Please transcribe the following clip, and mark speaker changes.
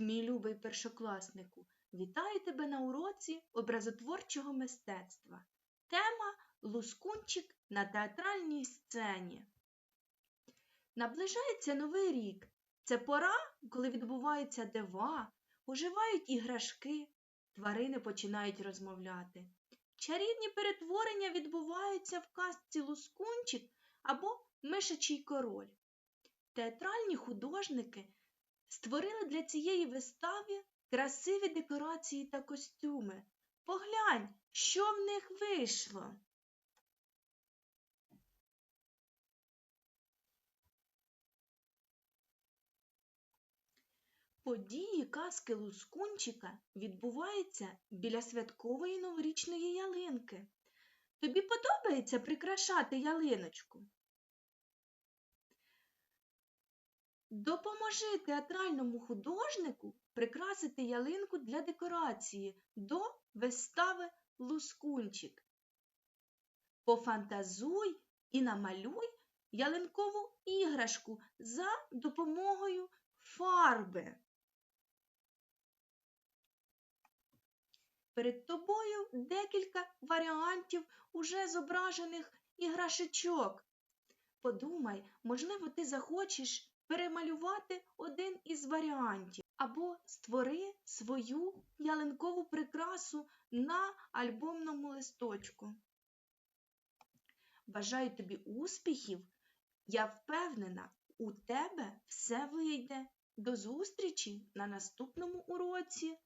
Speaker 1: мій любий першокласнику! Вітаю тебе на уроці образотворчого мистецтва. Тема Лускунчик на театральній сцені. Наближається новий рік. Це пора, коли відбуваються дива, оживають іграшки, тварини починають розмовляти. Чарівні перетворення відбуваються в казці Лускунчик або Мишачий король. Театральні художники створили для цієї вистави красиві декорації та костюми. Поглянь, що в них вийшло. Події казки Лускунчика відбуваються біля святкової новорічної ялинки. Тобі подобається прикрашати ялиночку? Допоможи театральному художнику прикрасити ялинку для декорації до вистави Лускунчик. Пофантазуй і намалюй ялинкову іграшку за допомогою фарби. Перед тобою декілька варіантів уже зображених іграшечок. Подумай, можливо, ти захочеш перемалювати один із варіантів або створи свою ялинкову прикрасу на альбомному листочку. Бажаю тобі успіхів. Я впевнена, у тебе все вийде. До зустрічі на наступному уроці.